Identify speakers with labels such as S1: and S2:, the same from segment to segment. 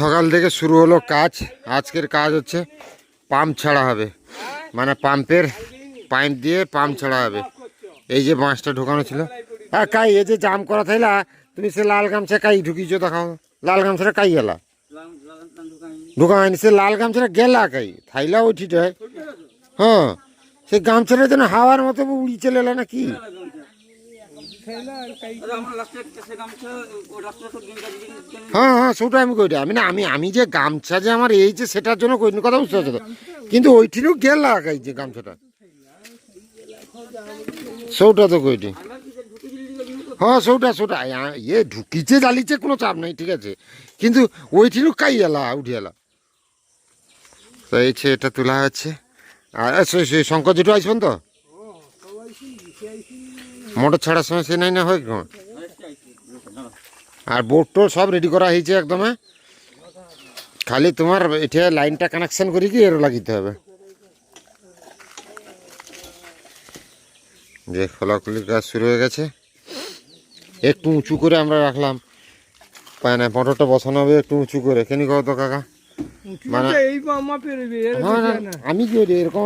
S1: সকাল থেকে শুরু হলো কাজ। আজকের কাজ হচ্ছে পাম্প ছাড়া হবে। মানে পাম্পের পাইপ দিয়ে পাম্প ছাড়া হবে। এই যে বাঁশটা ঢোকানো ছিল। হ্যাঁ কাই, এই যে জাম করা থাইলা, তুমি সে লাল গামছা কাই ঢুকিয়েছো দেখাও। লাল গামছাটা কাই গেলা? ঢোকা হয়নি। সে লাল গামছাটা গেলা কাই? থাইলা ওইটিটায় হ্যাঁ। সে গামছাটা যেন হাওয়ার মতো উড়ি চলে না কি হ্যাঁ হ্যাঁ সেটা আমি কইটা। আমি না আমি আমি যে গামছা যে আমার এই যে সেটার জন্য কইনি কথা বুঝতে পারছ তো? কিন্তু ওইটিরও গেল লাগাই যে গামছাটা। সৌটা তো কইটি। হ্যাঁ সৌটা সৌটা। ইয়ে ঢুকিছে জ্বালিছে কোনো চাপ নাই ঠিক আছে। কিন্তু ওইটিরও কাই এলা উঠে এলা। তো এই যে এটা তোলা হচ্ছে আর শঙ্কর জেঠু আসবেন তো? মোটর ছাড়ার সময় সে নাই না হয় আর বোর্ড টোর সব রেডি করা হয়েছে একদম? খালি তোমার এটা লাইনটা কানেকশন করি কি এর লাগিতে হবে। যে খোলাখুলি কাজ শুরু হয়ে গেছে। একটু উঁচু করে আমরা রাখলাম। মানে মোটরটা বসানো হবে একটু উঁচু করে। কেন কত কাকা? মানে হ্যাঁ। আমি কি এরকম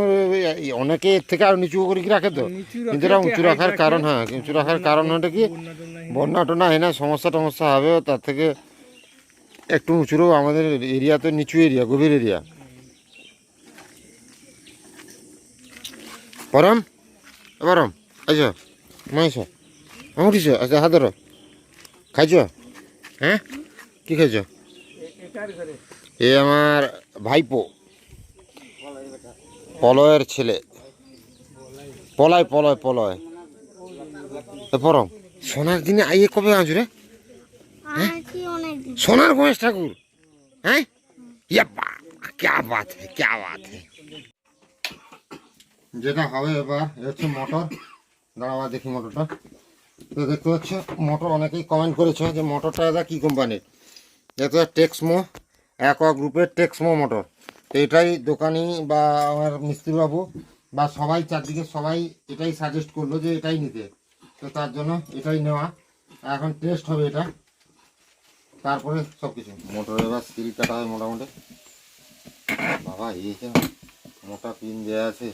S1: অনেকে এর থেকে আরও নিচু করে কি রাখে তো? কিন্তু এটা উঁচু রাখার কারণ হ্যাঁ উঁচু রাখার কারণ হচ্ছে কি?
S2: বন্যা টন্যা
S1: হয় না সমস্যা টমস্যা হবে তার থেকে একটু উঁচুরও আমাদের এরিয়া তো নিচু এরিয়া গভীর এরিয়া। পরম? পরম মাইস আমার উঠিস আচ্ছা হাত ধরো। খাইছ? হ্যাঁ? কি খাইছ? এ আমার ভাইপো। পলয়ের ছেলে। পলয় পলয় পলয়। পরম সোনার দিনে আইয়ে কবে আজ রে
S3: আছি
S1: সোনার গণেশ ঠাকুর। হ্যাঁ? ইয়া বাবা ক্যা বাত ক্যা বাত যেটা হবে এবার এ হচ্ছে মোটর। দাঁড়াবা দেখি মোটরটা। তো দেখতে পাচ্ছ মোটর অনেকেই কমেন্ট করেছে যে মোটরটা দাদা কী কোম্পানির যেহেতু টেক্সমো অ্যাকোয়া গ্রুপের টেক্সমো মোটর। তো এটাই দোকানি বা আমার মিস্ত্রিবাবু বা সবাই চারদিকে সবাই এটাই সাজেস্ট করল যে এটাই নিতে। তো তার জন্য এটাই নেওয়া। এখন টেস্ট হবে এটা। তারপরে সব কিছু মোটর এবার স্কিল কাটা হয় মোটামুটি। বাবা এই যে মোটা পিন দেওয়া আছে।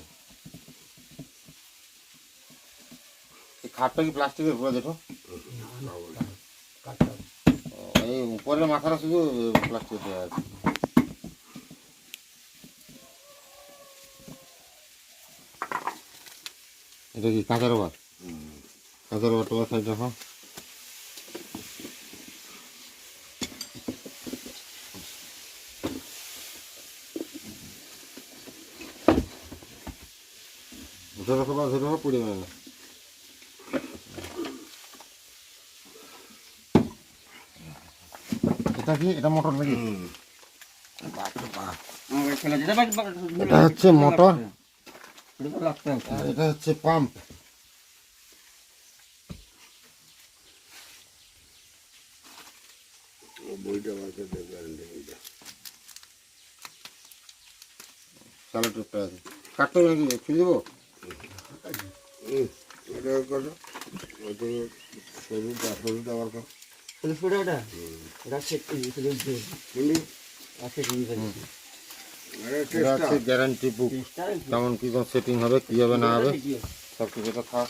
S1: এই খাটটা কি প্লাস্টিকের পুরো দেখো? উপরের মাথাটা শুধু প্লাস্টিক দেওয়া আছে। এটা কি কাঁচা রবার কাঁচা রবার টোবার সাইড রাখো ধরে ধরে পুড়ে যাবে না এটা কি এটা মোটর নাকি এটা হচ্ছে মোটর আর এটা হচ্ছে পাম্প চালো টুকটা আছে কাটতে হবে নাকি ফিরে দেবো এটা হচ্ছে গ্যারান্টি বুক কেমন কি কোন সেটিং হবে কি হবে না হবে সব কিছু এটা থাক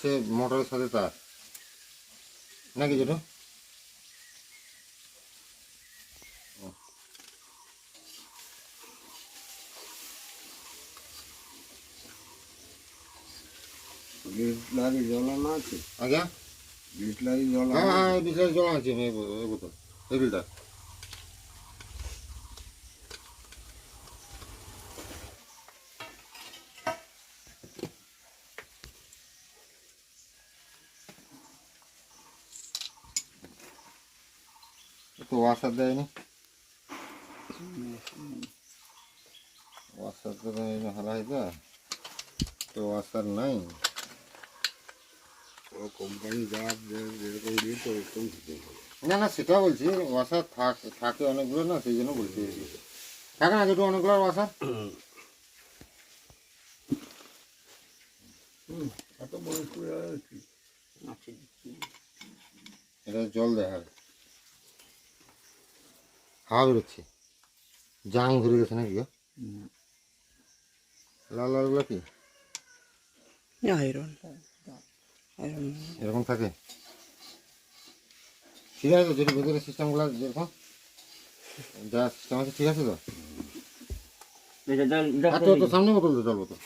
S1: হচ্ছে মোটরের সাথে তার। নাকি যেটা
S4: বিসলারি জ্বলানো আছে?
S1: আজ্ঞা?
S4: বিসলারি জ্বলানো
S1: হ্যাঁ হ্যাঁ বিশাল জমা আছে এই বোতল এই বিলটা। তো ওয়াসার দেয়নি। ওয়াসার তো ভালো হয়েছে তো ওয়াসার নাই।
S4: কোম্পানি যা যেরকম
S1: না না সেটা বলছি ওয়াসার থাকে অনেকগুলো না সেই জন্য বলছি। থাকে না যেটু অনেকগুলো ওয়াসার
S4: এত বড় করে আছে
S1: এটা জল দেখা হাওয়া বেরোচ্ছে জাং ধরে গেছে নাকি? লাল লালগুলো কি?
S2: আয়রন।
S1: এরকম থাকে? ঠিক আছে তো যেটা ভেতরে সিস্টেমগুলো যেরকম যা সিস্টেম আছে ঠিক আছে তো? তো তো সামনে বোতল তো জল বোতল।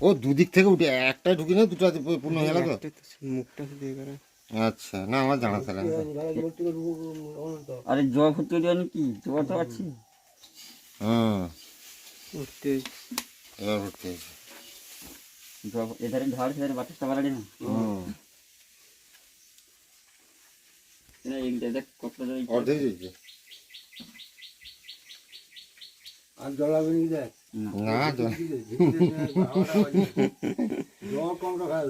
S1: ও দুদিক থেকে উঠে একটাই ঢুকি না দুটো পূর্ণ হয়ে গেল
S2: মুখটা দিয়ে করে
S1: আচ্ছা না আমার জানা ছিল
S5: আরে জবা ঘুরতে জানি কি? জবা তো আছে
S1: হুম।
S2: উঠতে
S1: এবার
S5: উঠতে এধারে ঝড় সেধারে বাতাসটা বাড়ালি না।
S1: হুম।
S4: আর জল আগুন দেখ।
S1: না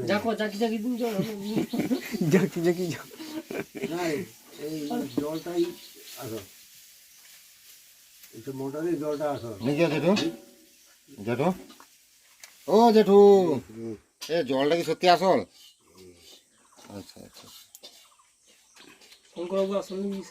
S5: দেখো জাকি জাকি দিন জল
S2: জাকি জাকি
S4: জল এই জলটাই আসো একটু মোটরে জলটা আসো
S1: নিয়ে জেঠু জেঠু ও জেঠু এ জলটা কি সত্যি আসল আচ্ছা আচ্ছা ফোন করব আসল নিয়ে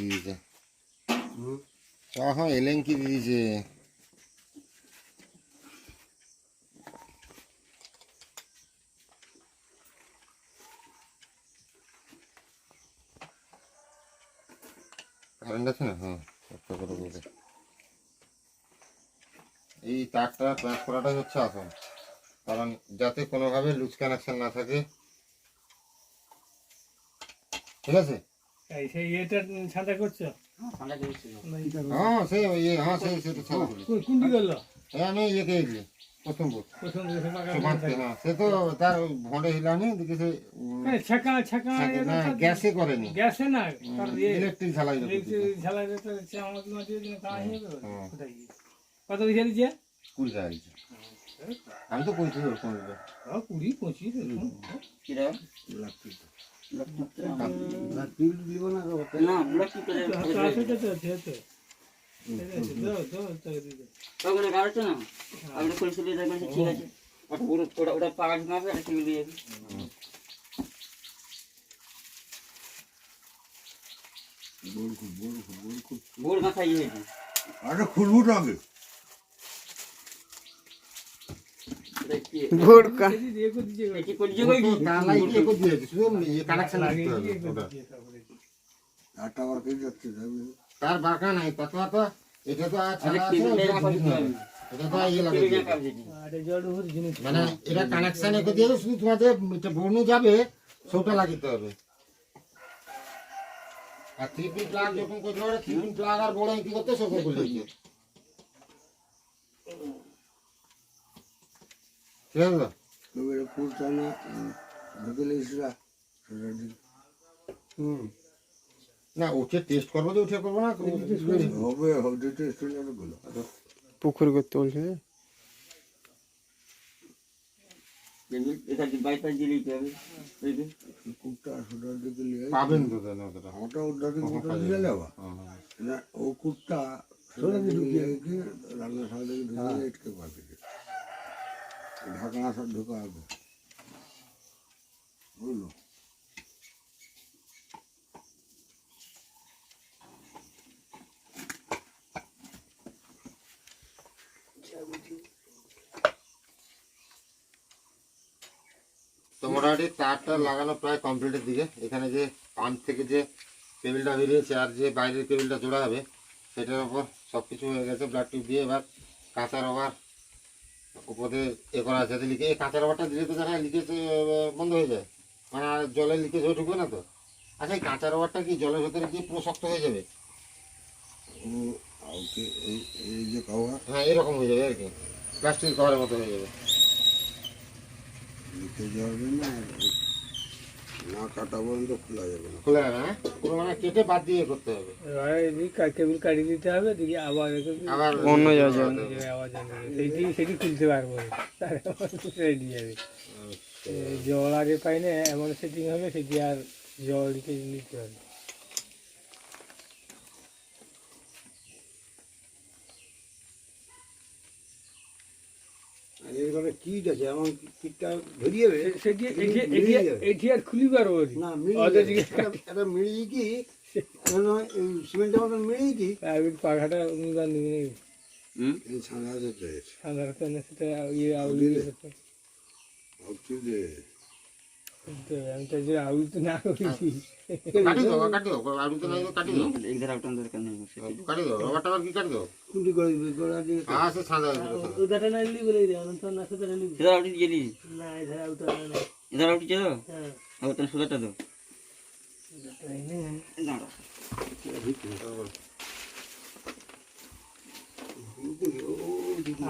S1: দিয়েছে? দিয়েছে? কারেন্ট আছে না? হ্যাঁ একটা করে বলবে। এই তারটা প্যাঁচ করাটাই হচ্ছে আসল। কারণ যাতে কোনোভাবে লুজ কানেকশন না থাকে। ঠিক আছে? হ্যাঁ, হ্যাঁ, ইয়ে, হ্যাঁ, ইয়ে সে তো তার হিলানি গ্যাসে করেনি।
S2: গ্যাসে না
S1: ইলেকট্রিক
S2: কত পয়সা
S1: কুড়ি আমি তো পঁয়ত্রিশ ওরকম
S2: কুড়ি পঁচিশ
S4: খুলবো না আগে ভোরকা।
S1: তার বাঁকা নাই পাতলা তো এটা তো মানে এটা কানেকশন একে দিয়ে শুধু তোমাদের বনু যাবে সেটা লাগিতে হবে আর থ্রি প্লাগ যখন করতে পারে থ্রি প্লাগ আর বড় কি করতে সেটা করে ঠিক আছে? তো
S4: তবে এটা পুরটা না ঢুকেলে ইসরা সেটা দিন হুম।
S1: না উঠে টেস্ট করব যে উঠে করব না
S4: হবে হবে টেস্ট যাবে বলো
S2: পুকুর করতে বলছে
S1: পাবেন তো
S4: ওটা। ও কুটটা রেখে রান্না ঢুকিয়ে পাবে। ঢাকনা সব হবে বুঝলো
S1: তো মোটামুটি তারটা লাগানো প্রায় কমপ্লিটের দিকে। এখানে যে পাম্প থেকে যে কেবিলটা বেরিয়েছে আর যে বাইরের কেবিলটা জোড়া হবে, সেটার ওপর সব কিছু হয়ে গেছে। ব্লাড টিউব দিয়ে এবার কাঁচা রবার উপরে এ করা আছে লিখে এই কাঁচা রবারটা দিলে তো দেখা লিকেজ বন্ধ হয়ে যায়। মানে আর জলের লিকেজ হয়ে ঢুকবে না তো। আচ্ছা এই কাঁচা রবারটা কি জলের ভেতরে গিয়ে পুরো শক্ত হয়ে যাবে?
S4: এই যে কভার
S1: হ্যাঁ এরকম হয়ে যাবে আর কি। প্লাস্টিক কভারের মতো হয়ে যাবে।
S4: লিকেজ হবে না না কাটা পর্যন্ত খোলা যাবে না।
S1: খোলা যাবে হ্যাঁ? পুরো মানে কেটে বাদ দিয়ে করতে হবে।
S2: কেবল কাটিয়ে দিতে হবে দেখি আবার
S1: আবার
S5: অন্য।
S2: সেইটি সেটি খুলতে পারব। না রেডি যাবে এই জল আগে পাই না এমন সেটিং হবে সেটি আর জল লিখে নিতে হবে
S4: আর এরপরে কিট আছে এমন কিটটা ধরিয়ে এটি
S2: আর খুলি পারব না। দিকে
S4: এটা- মিলিয়ে কি? সিমেন্টের মতন মিলিয়ে কি?
S2: প্রাইভেট পাখাটা অনুদান দিবি নাকি
S1: কাটি দাও কাটি দাও কাটি দাও কাটি দাও রবারটা কি কাটি দাও
S4: কুটি করে দিবে গোড়া দিয়ে
S1: হ্যাঁ সে সাদা আছে তো সাদা।
S2: ওদাটা না নিলি বলে দিও অনন্ত না সেটা নিলি
S5: সেটা উঠে দিয়ে দিই
S2: না এধারে আউটা না
S5: তো
S2: হ্যাঁ।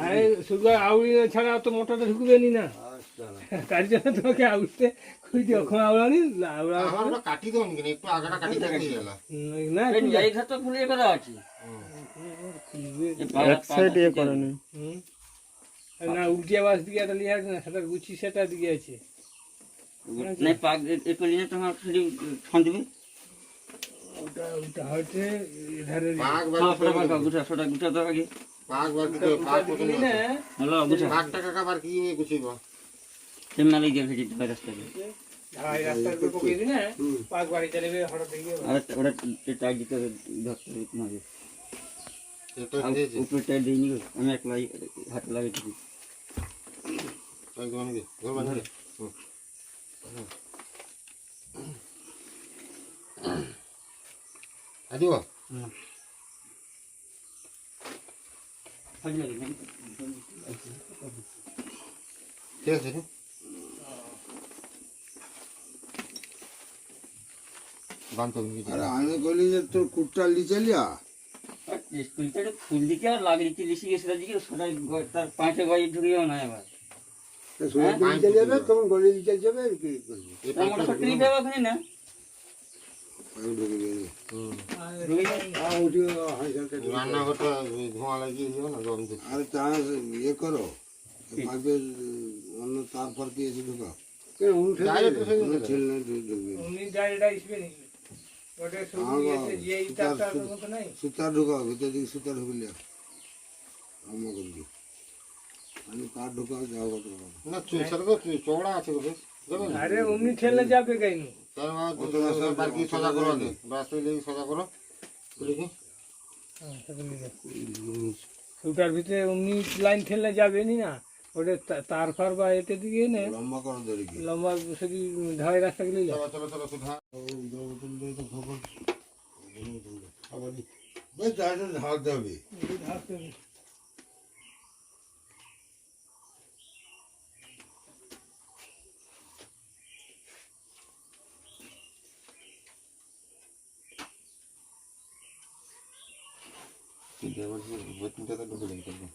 S5: আর
S2: ছাড়া তো মোটাটা ঢুকবে তার জন্য তোমাকে আউলতে খুঁজে ওখানে আউলানি আউলা
S1: আমার কাটি দাও নাকি? একটু আগাটা কাটি থাকতে
S2: না
S5: করা আছে।
S2: খুলবে
S5: এক সাইড ইয়ে করে।
S2: আর না উল্টি আওয়াজ দিকে একটা লিয়ে আছে না সেটা গুছি সেটা দিকে আছে।
S5: নাই পাক এ করলি না তোমার খালি ছন
S2: ওটা ওটা হচ্ছে এধারে
S1: পাক বার
S5: ফটা ফটা গুছা সোটা গুছা দাও আগে।
S1: পাক বার কি পাক কত
S2: না
S5: হ্যালো গুছা।
S1: পাকটা কাকা বার কি গুছিব?
S5: সেমালে গিয়ে ভেজে দিতে রাস্তা দিয়ে
S2: রাস্তার উপর পকিয়ে দিনে পাক বাড়ি চালিয়ে হঠাৎ দেখি।
S5: আর ওটা টাইট দিতে ধরতে হবে তোমাকে
S1: এটা
S5: আর
S1: দিয়েছে
S5: উপরে টাইট দিইনি আমি একলাই হাত।
S1: আদিব ঠিক আছে রে? বান্ধব
S4: আরে আমি কইলি যে তোর কুটটা লিচে লিয়া
S5: স্কুলটা ফুল দিকে আর লাগিয়ে দিতে লিসি গেছে দিকে সোজা তার পাঁচে
S4: ঢুকে
S5: যাও।
S1: রান্নাঘরটা ধোঁয়া লাগিয়ে দিও না গরম
S4: আরে তা ইয়ে করো। অন্য তারপর কি এসে ঢুকাও। ঢুকবে?
S2: উনি ডাইরেক্ট আসবে নাকি? ওটা শুধু
S4: আমার
S2: ইয়েতে যে এই
S4: সুতার-
S2: তারটার মতো নাই?
S4: সুতার ঢুকাও ভিতর দিকে সুতার ঢুকলে আমার করবি আমি কাঠ ঢুকাও যাও কত টাকা।
S1: না চুল সেটা তো চুল চওড়া আছে গো বেশ।
S2: আরে অমনি ঠেলে যাবে কেন?
S1: তার বার কি সোজা করো রাস্তায় লেগে সোজা করো। দেখি।
S2: ভিতরে অমনি লাইন ঠেলে যাবে না। ওটা তার ফার বা এতে দিকে নে
S4: লম্বা করো ধরে
S2: লম্বা সেটি ঢালাই রাস্তা গেলে
S1: চলো চলো চলো সুধা
S4: বেশ
S1: লেগে থাকবে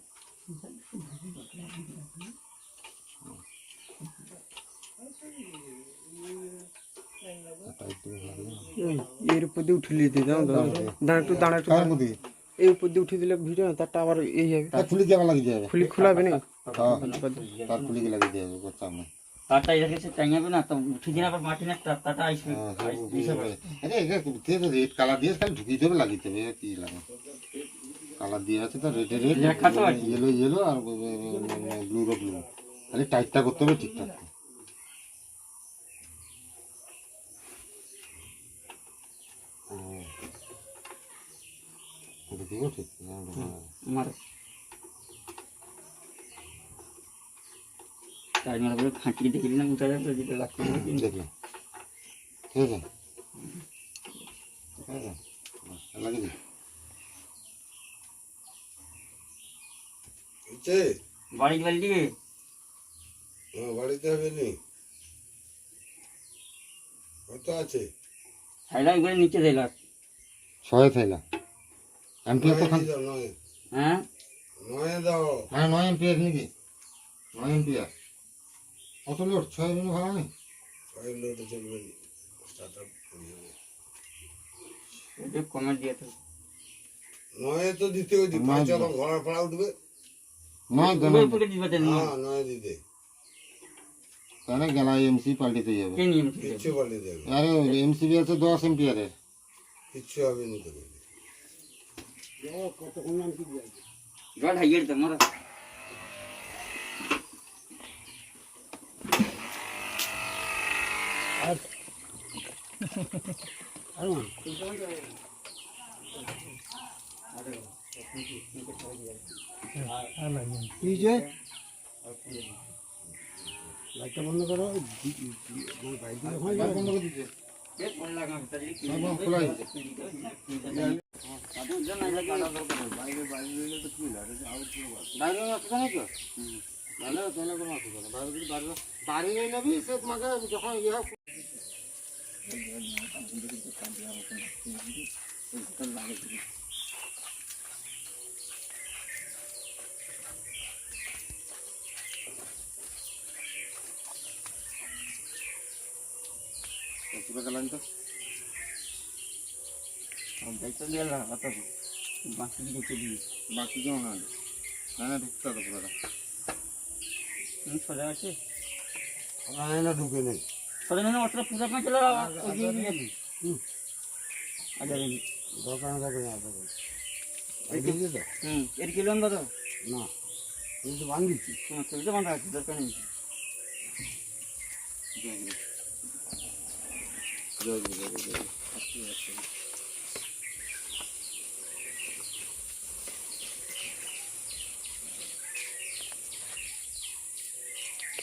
S6: এর উপর দিয়ে উঠিয়ে দিতে দাও দাঁড়া একটু দাঁড়া একটু এই উপর দিয়ে উঠিয়ে দিলে ভিডিও তারটা আবার এই যাবে
S1: খুলি কে লাগিয়ে যাবে
S6: খুলি খোলাবে না
S1: হ্যাঁ তার খুলি কে লাগিয়ে যাবে করতে আমি
S5: তারটা এসে গেছে টাঙাবে না তো উঠে দিন আবার মাটি না তারটা আসবে
S1: হ্যাঁ, সব হিসাবে। আরে এটা রেড কালার দিয়ে খালি ঢুকিয়ে দেবে লাগিয়ে দেবে কি লাগে কালার দিয়ে আছে তো রেডে রেড। ইয়েলো ইয়েলো আর ব্লু র ব্লু খালি টাইটটা করতে হবে ঠিকঠাক। দেখিও ঠিক?
S5: আমার তাই মারা বলে খাঁটিয়ে দেখলি না উঠে যাবে যেটা লাগছে
S1: দেখলাম। ঠিক আছে। ঠিক আছে। লাগিয়ে দিই।
S4: হচ্ছে
S5: বাড়ি বাড়ি দিকে
S4: বাড়িতে হবে নি? কত আছে?
S5: সাইডা করে নিচে দিলাম
S1: ছয় থাইলা এমপিএর তো খান
S4: নয় দাও, নয়।
S5: হ্যাঁ?
S4: নয় দাও।
S1: মানে নয় এমপিএর নাকি নয় এমপিআর কত লোড ছয় মিনিট ভাড়া নেই?
S4: ছয় লোটে চলবে স্টার্ট আপ
S5: কমেন্ট দিয়ে তো
S4: নয় তো দিতে
S1: নয়
S4: পাঁচ। ঘোড়া ফাড়া উঠবে
S1: নয়
S5: উপরে
S1: গেলাম
S5: উপরে দিবে দেন
S4: হ্যাঁ নয় দিতে
S1: তাহলে গেলা এমসি পাল্টিতে যাবে
S5: কে নিয়ে
S4: কিচ্ছু পাল্টে দেবে
S1: আরে এমসিবি আছে দশ এমপিআরের
S4: কিচ্ছু হবে না তোকে
S5: জল হাইয়ে তো মারা
S2: আর লাগবে না।
S6: কি যে লাইটটা বন্ধ করো দি- দি- মানে বাইরে দিয়ে হয় না।
S1: বন্ধ করে
S5: লাগা
S1: বন্ধ খোলা হয়েছে
S5: সাধারণ জন নাই লাগে
S1: বাইরে বাইরে রইলে তো কি লাগে আউট
S5: বাইরে আসবে না তো
S1: ভালো তাহলে কোনো অসুবিধা নেই বাইরে যদি বাইরে বাড়ি নেই নেবি সে তোমাকে যখন ইয়ে হোক পুরো গেলেন তো
S5: দিয়ে কত বাকি দিকে দিয়ে
S1: বাকি কেমন না না ঢুকতে হবে পুরোটা।
S5: সোজা আছে?
S4: না ঢুকে নেই।
S5: সোজা না ওটা পূজা করে চলে ওই দিয়ে দিয়ে দিই আচ্ছা
S6: দরকার না। দরকার না দরকার
S5: হুম এর কিলো তো?
S6: না। আমি তো বান্ধিছি
S5: তোমার চলতে বান্ধা আছে দরকার নেই।
S1: জয় গুরু জয় গুরু জয় গুরু,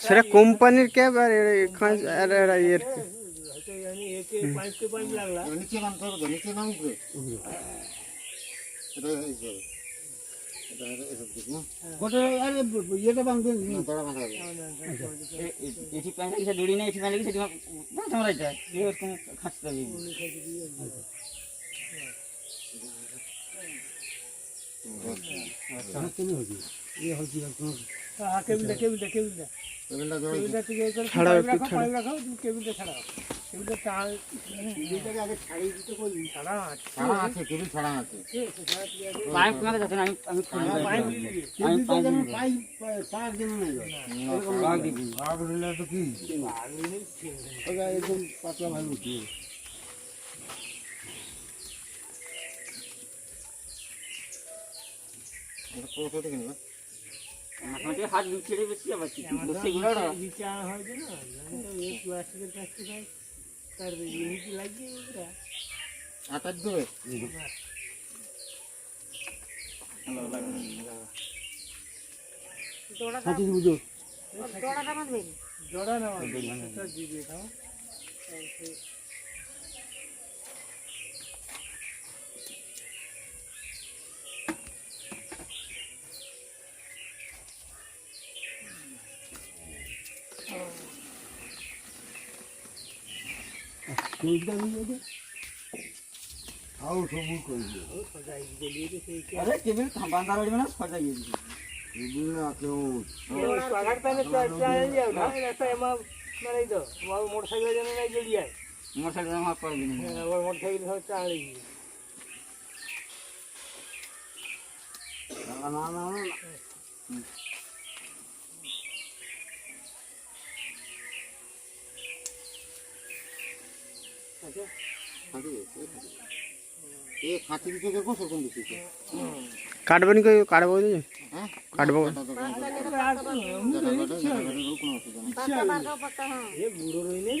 S6: সেটা কোম্পানির ক্যাব আর এর
S1: হবে এটা হবে
S5: প্যান্ট কিছু দড়ি নেই এটি প্যান্ট কিছু তোমার এটা এরকম খাঁচতে হবে
S6: তুমি হচ্ছে তোমার
S2: হ্যাঁ কেবিলটা কেবিলটা কেবিলটা। কেবিলটা থেকে করে পাইপ রাখো পাইপ রাখো তুমি কেবিলটা ছাড়াও। কেবিলটা টান
S6: এটাকে আগে ছাড়িয়ে দিতে বলি
S2: ছাড়া
S1: ছাড়া আছে কেবিল ছাড়া আছে।
S5: পাইপ তোমার কাছে আমি আমি খুলে
S2: পাইপ
S5: আমি পাইপ
S6: পাইপ পার যেন নাই
S5: দিব।
S4: আগ দিলে তো কি?
S6: ওটা একদম পাতলা উঠিয়ে
S1: এটা পুরো ছোট কিনবে
S5: মাঝে হাত লুচিয়ে বেশি আবার কি বসে গুলো।
S2: বিচা হয় যে না এই প্লাস্টিকের প্লাস্টিক হয় তার ইউনিটি লাগিয়ে ওরা?
S1: আটার দেবে
S6: সাথে বুঝো।
S2: জোড়া নেওয়া দিবি খাও
S4: अरे केबिल
S5: थांबांदा रडी म्हणा सजा येईल केबिल ना क्यों
S4: स्वागत पे चर्चा
S2: है ये ना ऐसा हम मेरे दो वो मोटरसाइकिल जने नहीं जुड़ी है मोटरसाइकिल
S5: हम पर भी नहीं वो
S2: मोटरसाइकिल हो चाली ना ना ना
S4: না না
S1: এ খাঁচি দিতে দেখব সেরকম দিচ্ছি
S6: কাটবেন কি কাটবো?
S1: হ্যাঁ
S6: কাটবো
S1: অসুবিধা নেই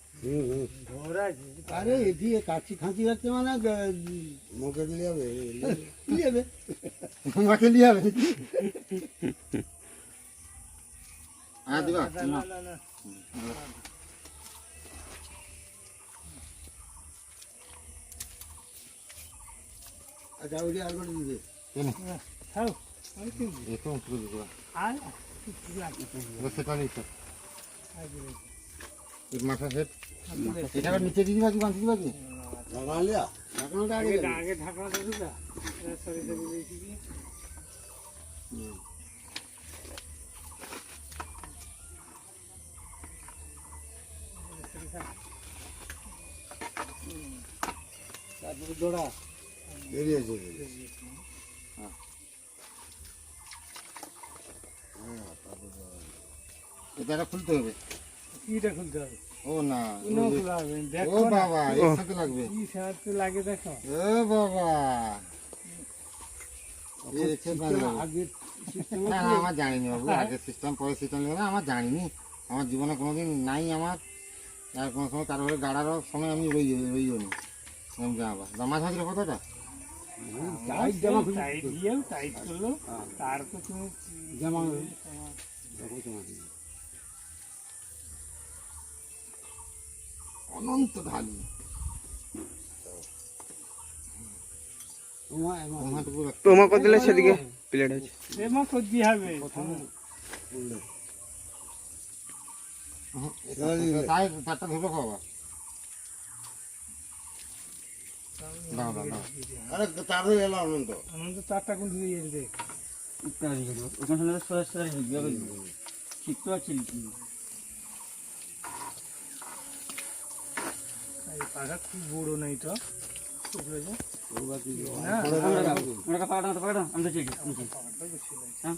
S2: আরে
S4: এদিকে কাছি খাঁচি যাচ্ছে মানে মুখে দিলে হবে দিলে হবে
S1: মাকে নিয়ে যাবে হ্যাঁ দিবা
S2: না না না
S4: আচ্ছা ওই আর করে দিবে
S2: খাও আমি কি
S1: একটু উঁচু দিবা
S2: আর
S1: সেটা নিচ্ছ মাথা সেট। এটা নিচে দিয়ে দিবা। কি বাঁধি দিবা কি
S4: লাগালিয়া লাগানোটা আগে
S2: দিবা। সরি সরি তারপরে দৌড়া
S4: বেরিয়েছে
S1: এটা খুলতে হবে।
S2: কিটা খুলতে হবে।
S1: ও না
S2: কোনো খোলা হবে না।
S1: ও বাবা এর সাথে লাগবে।
S2: কি সাথে লাগে দেখো।
S1: ও বাবা। এর সাথে লাগবে।
S4: আগে
S1: না না আমার জানিনি বাবু আগে সিস্টেম পরে সিস্টেম না আমার জানিনি। আমার জীবনে কোনোদিন নাই আমার। আর কোনো সময় কারও ঘরে গাড়ারও সময় আমি রই রইও নি। এরকম জামা বা মাছ হাজির কতটা?
S4: টাইট জামা খুলে
S2: টাইট দিয়েও টাইট করল। তার তো তুমি
S4: জামা
S1: অনন্ত
S6: তোমা সেদিকে প্লেট আছে।
S2: হবে।
S1: তাই চারটা ধুলো খাওয়া দাও দাও দাও।
S4: আরে তার অনন্ত।
S2: অনন্ত চারটা কোন দিয়ে যেতে
S5: ইত্যাদি ওখানে শুনে সোজা সোজা ঢুকবে শিখতে
S2: এই পাখা খুব বড় নাই তো বুঝলে যে? না
S5: ওটা পাকাটা মতো পাকাটা আমি তো চিঠি
S2: পাখাটা বেশি নাই।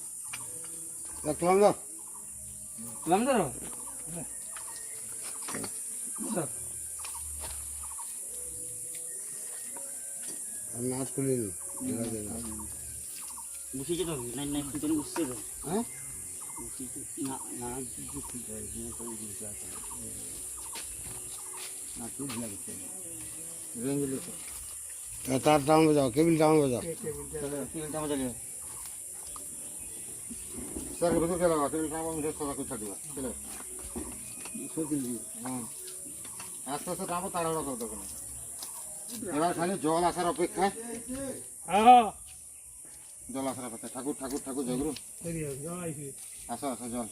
S4: দেখলাম না
S5: লাম ধরো
S4: আমি নাচ খুলিনি
S5: বসিয়েছে তো নাই নাই খুলতে বসছে তো
S4: হ্যাঁ
S5: বসিয়েছে না না কিছু খুলতে হয় না তো জিনিস আছে না তুই ভিলা করতে
S1: রেঞ্জ লিখো
S4: তার টাউন বাজাও কেবিল টাউন বাজাও।
S1: স্যার ভিতর গেলাম কেবিল আমি শেষ কথা কুচ্ছা দিবা হুম আস্তে আস্তে টানবো তাড়াহুড়ো করতে কোনো এবার খালি জল আসার অপেক্ষা
S2: হ্যাঁ।
S1: জল আসার অপেক্ষা ঠাকুর ঠাকুর ঠাকুর জগরু
S2: সরি জল আইছে।
S1: আসো আসো জল।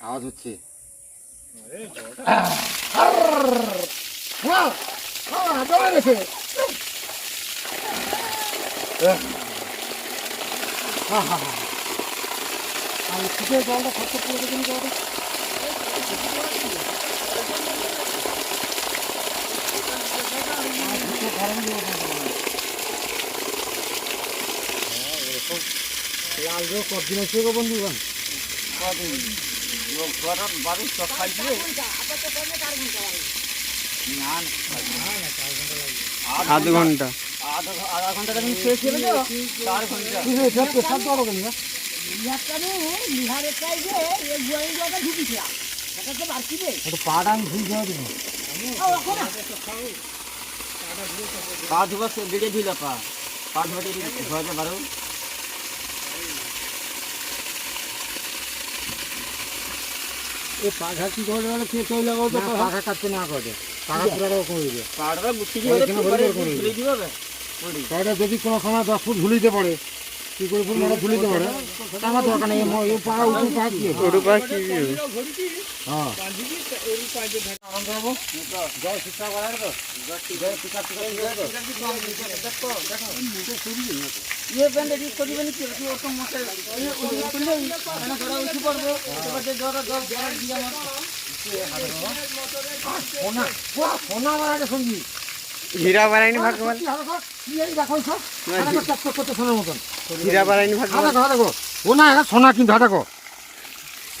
S1: আওয়াজ হচ্ছে। জলটা খরচ লাল কদিন আছে গো বন্ধুগণ
S5: কদিন যোগ করার বাড়ি সব খাইছিলে না না
S6: আধ ঘণ্টা।
S5: আধা ঘণ্টা। তুমি শেষ করে দাও চার ঘণ্টা।
S1: পেশাব তো হবে না একটু পাটা আমি ধুই দেওয়া দিন
S5: পা ধোবা বেড়ে দিল পা। পা পারো
S6: এ পাখা কি করে গেলে কে চলে গেল তো
S1: পাখা? কাটতে না করে পাখা পুরো রকম হয়ে যায়
S5: পাড়া গুছিয়ে দিবে
S1: করে
S5: দিবে। পড়ি
S1: যদি কোনো সময় দশ ফুট ঝুলিতে পড়ে কি করে ফুল মারা ঝুলিতে পড়ে আমার দরকার নেই এ পা উঁচু পা কি?
S6: ওটু পা কি?
S1: হ্যাঁ।
S2: এর পাঁচে থাকে
S1: আনন্দ হব জয় শিক্ষা করার তো জয় শিক্ষা শিক্ষা
S5: ব্যান্ডে ঠিক করিবে নি কি কি ওর তো মশাই ওই ওই করলে ধরা উঠে পড়বে এবার যে জ্বর জ্বর জ্বর দিয়ে আমার
S1: সোনা পুরা সোনা আমার আগে সঙ্গী
S6: হীরা বাড়াইনি ভাগ্যবান
S1: দেখো সব করতে সোনার মতন।
S6: হীরা বাড়াইনি
S1: হাতে
S6: ভাগ্যবান
S1: দেখো দেখো। ও না এটা সোনা কিন্তু হাতে দেখো।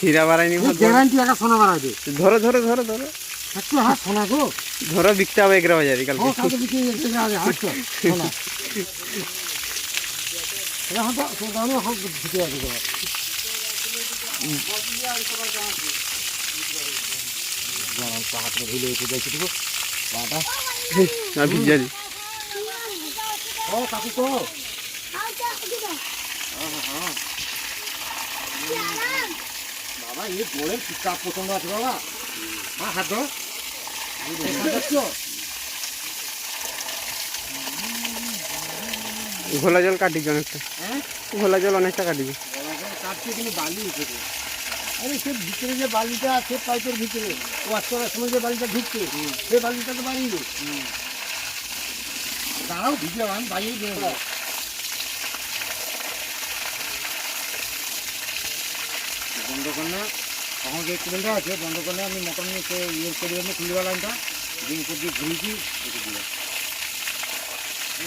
S6: হীরা বাড়াইনি ভাগ্যবান
S1: গ্যারান্টি একটা সোনা বাড়াই দে।
S6: ধরো ধরো ধরো ধরো।
S1: একটু হাত সোনা গো।
S6: ধরো বিকতে হবে এগরা বাজারে
S1: ও
S6: কালকে
S1: কালকে বিক্রি এসে যাবে হাত সোনা এখন তো সোনা। আমি আছে গরম হাতে ভুলে যাইছি তো বাটা
S6: না ভিজারি
S1: ও কাকু তো। বাবা এই গোড়ের চিৎকার প্রচণ্ড আছে বাবা। হ্যাঁ হাত ধো দেখছ
S6: ঘোলা জল কাটিছে অনেকটা।
S1: হ্যাঁ?
S6: ঘোলা জল অনেকটা কাটিছে
S1: কাটছে কিন্তু বালি উঠেছে আরে সে ভিতরে যে বালিটা আছে পাইপের ভিতরে। ওয়াশ করার সময় যে বালিটা ঢুকছে সেই বালিটা তো বাড়িয়ে দাঁড়াও বাইরে দিয়ে দেবো বন্ধ করে এখন যে কুলেনটা আছে বন্ধ করলে আমি নিয়ে সে ইয়ে করে দেবো খুলবা লাইনটা দিয়ে উপর দিয়ে ঘুরিয়েছি রেখে দিলাম।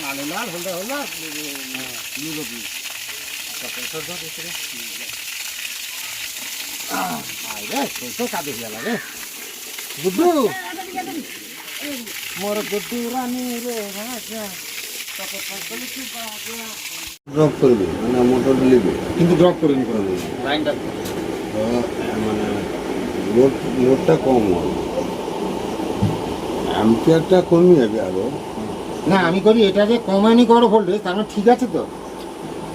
S1: লালে লাল হলদা হলদা নীল কাঁদে লাগে গুড্ডু! মোর গুড্ডু রানী রে রাজা।
S4: ড্রপ করবে মানে মোটর নেবে
S1: কিন্তু ড্রপ করে নি করে
S5: লাইনটা
S4: মানে লোড লোডটা কম হবে অ্যাম্পিয়ারটা কমে যাবে আরও।
S1: না আমি করি এটা যে কমায়নি করো ভোল্টেজ তার মানে ঠিক আছে তো।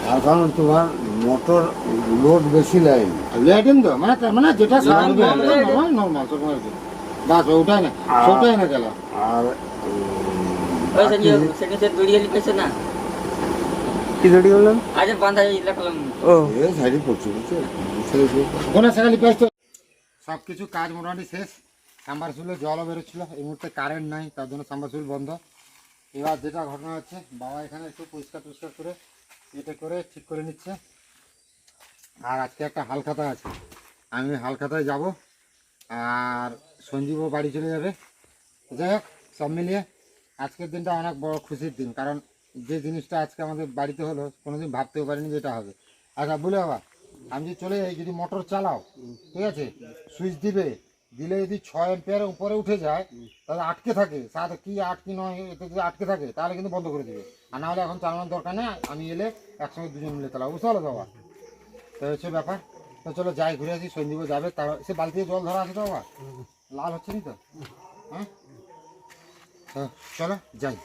S4: তার কারণ তোমার মোটর লোড বেশি লাইন
S1: লেটেন তো মানে তার মানে যেটা স্বাভাবিক
S5: normal,
S1: নর্মাল নর্মাল সব বাস ওটাই না সেটাই না গেল
S4: আর
S5: ওই সেকেন্ড ভিডিও লিখেছে না?
S6: কি ধরি বললাম?
S5: আজ লিখলাম।
S6: ও।
S4: এ সাইডে পড়ছে বুঝছ?
S1: সব কিছু কাজ মোটামুটি শেষ। সাম্বারসুলে জলও বেরোচ্ছিল। এই মুহূর্তে কারেন্ট নাই তার জন্য সাম্বারসুল বন্ধ। এবার যেটা ঘটনা হচ্ছে বাবা এখানে একটু পরিষ্কার টরিষ্কার করে এটা করে ঠিক করে নিচ্ছে। আর আজকে একটা হালখাতা আছে। আমি হালখাতায় যাব আর সঞ্জীবও বাড়ি চলে যাবে। যাই হোক সব মিলিয়ে আজকের দিনটা অনেক বড় খুশির দিন কারণ যে জিনিসটা আজকে আমাদের বাড়িতে হলো, কোনোদিন ভাবতেও পারিনি যে এটা হবে। আচ্ছা বলে বাবা, আমি যদি চলে যাই, যদি মোটর চালাও, ঠিক আছে? সুইচ দিবে, দিলে যদি ছয় এম্পিয়ারের উপরে উঠে যায়, তাহলে আটকে থাকে। সাত কি আট, কি নয়, এতে যদি আটকে থাকে, তাহলে কিন্তু বন্ধ করে দিবে। আর না হলে এখন চালানোর দরকার নেই, আমি এলে একসঙ্গে দুজন মিলে চালাবো। বুঝতে পারল তো বাবা? তো হচ্ছে ব্যাপার। তো চলো, যাই, ঘুরে আসি সন্দীপও যাবে। তার, সে বালতিতে জল ধরা আছে তো বাবা? লাল হচ্ছে নি তো? হ্যাঁ? চলো, যাই।